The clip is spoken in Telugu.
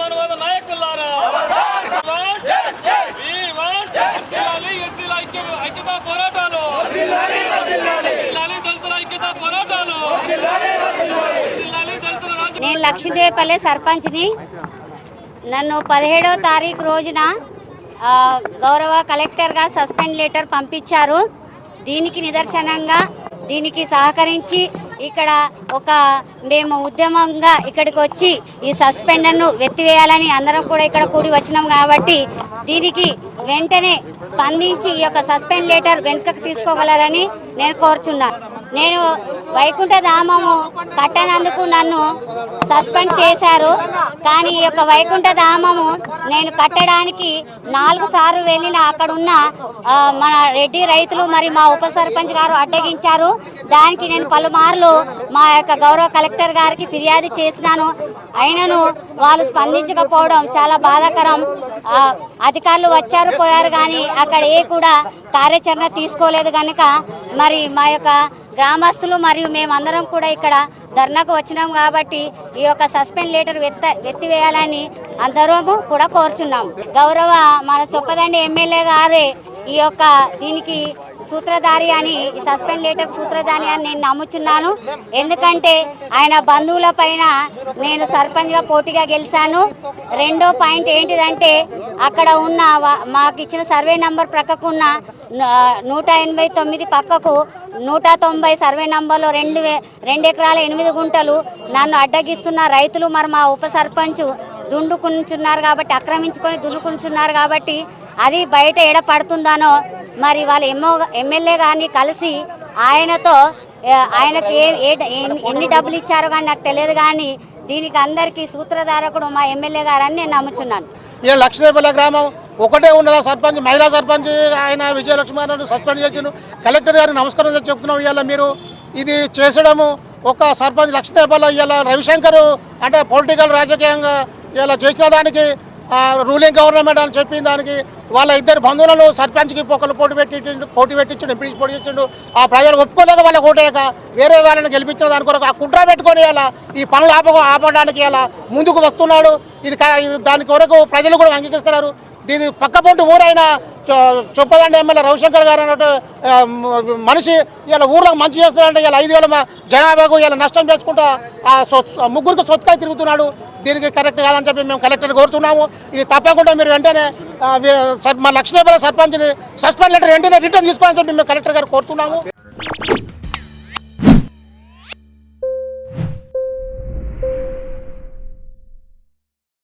మనవాద నాయకులారా. ఐక్యతా పోరాటాలు. ఐక్యతా పోరాటాలు. నేను లక్ష్మీదేవపల్లె సర్పంచ్ని. నన్ను పదిహేడవ తారీఖు రోజున గౌరవ కలెక్టర్ గారు సస్పెండ్ లెటర్ పంపించారు. దీనికి నిదర్శనంగా దీనికి సహకరించి ఇక్కడ ఒక మేము ఉద్యమంగా ఇక్కడికి వచ్చి ఈ సస్పెండర్ను వెత్తివేయాలని అందరం కూడా ఇక్కడ కూడి వచ్చినాం కాబట్టి దీనికి వెంటనే స్పందించి ఈ యొక్క సస్పెండ్ లెటర్ వెనుకకు తీసుకోగలరని నేను కోరుచున్నాను నేను వైకుంఠ ధామము కట్టనందుకు నన్ను సస్పెండ్ చేశారు. కానీ ఈ యొక్క వైకుంఠ ధామము నేను కట్టడానికి నాలుగు సార్లు వెళ్ళిన అక్కడ ఉన్న మన రెడ్డి రైతులు మరి మా ఉప సర్పంచ్ గారు అడ్డగించారు. దానికి నేను పలుమార్లు మా యొక్క గౌరవ కలెక్టర్ గారికి ఫిర్యాదు చేసినాను. అయినను వాళ్ళు స్పందించకపోవడం చాలా బాధాకరం. అధికారులు వచ్చారు పోయారు కానీ అక్కడ ఏ కూడా కార్యాచరణ తీసుకోలేదు కనుక మరి మా యొక్క గ్రామస్తులు మరియు మేమందరం కూడా ఇక్కడ ధర్నాకు వచ్చినాం కాబట్టి ఈ యొక్క సస్పెండ్ లెటర్ వెత్త వెత్తివేయాలని అందరము కూడా కోరుచున్నాం. గౌరవ మన చొప్పదండి ఎమ్మెల్యే గారే ఈ యొక్క దీనికి సూత్రధారి అని సస్పెండ్ లెటర్ సూత్రధారి అని నేను నమ్ముచున్నాను. ఎందుకంటే ఆయన బంధువుల పైన నేను సర్పంచ్గా పోటీగా గెలిచాను. రెండో పాయింట్ ఏంటిదంటే అక్కడ ఉన్న మాకు ఇచ్చిన సర్వే నంబర్ ప్రక్కకున్న నూట ఎనభై తొమ్మిది పక్కకు నూట తొంభై సర్వే నంబర్లో రెండు వే- రెండు ఎకరాల ఎనిమిది గుంటలు నన్ను అడ్డగిస్తున్న రైతులు మరి మా ఉప సర్పంచ్ దుండుకుంటున్నారు కాబట్టి ఆక్రమించుకొని దున్నుకుంటున్నారు కాబట్టి అది బయట ఎడపడుతుందానో మరి వాళ్ళ ఎమ్మో ఎమ్మెల్యే గారిని కలిసి ఆయనతో ఆయనకి ఏ ఎన్ని- డబ్బులు ఇచ్చారో కానీ నాకు తెలియదు కానీ దీనికి అందరికీ సూత్రధారకుడు మా ఎమ్మెల్యే గారని నేను నమ్ముచున్నాను. ఈ లక్ష్మీపల్లి గ్రామం ఒకటే ఉన్నదా సర్పంచ్? మహిళా సర్పంచ్ ఆయన విజయలక్ష్మి గారిని సస్పెండ్ చేసిన కలెక్టర్ గారికి నమస్కారం చెప్తున్నాం ఇవాళ మీరు. ఇది చేసడము ఒక సర్పంచ్ లక్ష్మీపల్లి ఇవాళ రవిశంకర్ అంటే పొలిటికల్ రాజకీయంగా ఇలా చేసిన దానికి రూలింగ్ గవర్నమెంట్ అని చెప్పిన దానికి వాళ్ళ ఇద్దరు బంధువులలో సర్పంచ్కి ఒకళ్ళు పోటీ పెట్టిండు పోటీ పెట్టించండు ఎంపీడీ పోటీ ఇచ్చిండు ఆ ప్రజలు ఒప్పుకోలేక వాళ్ళ ఓటేయక వేరే వాళ్ళని గెలిపించిన దాని కొరకు ఆ కుట్ర పెట్టుకొని ఇలా ఈ పనులు ఆప ఆపడానికి ఇలా ముందుకు వస్తున్నాడు. ఇది దాని కొరకు ప్రజలు కూడా అంగీకరిస్తున్నారు. దీని పక్కపొంటి ఊరైన చొప్పదండి ఎమ్మెల్యే రవిశంకర్ గారు అన్నట్టు మనిషి ఇలా ఊర్లోకి మంచి చేస్తున్నాడంటే ఇలా ఐదు వేల జనాభాకు ఇలా నష్టం చేసుకుంటూ ఆ ఆ ముగ్గురికి సొత్తుకాయ తిరుగుతున్నాడు. దీనికి కరెక్ట్ కాదని చెప్పి మేము కలెక్టర్ కోరుతున్నాము. ఇది తప్పకుండా మీరు వెంటనే మా లక్ష్మీపల్లి సర్పంచ్ని సస్పెండ్ లెటర్ వెంటనే రిటర్న్ తీసుకోవాలని చెప్పి మేము కలెక్టర్ గారు కోరుతున్నాము.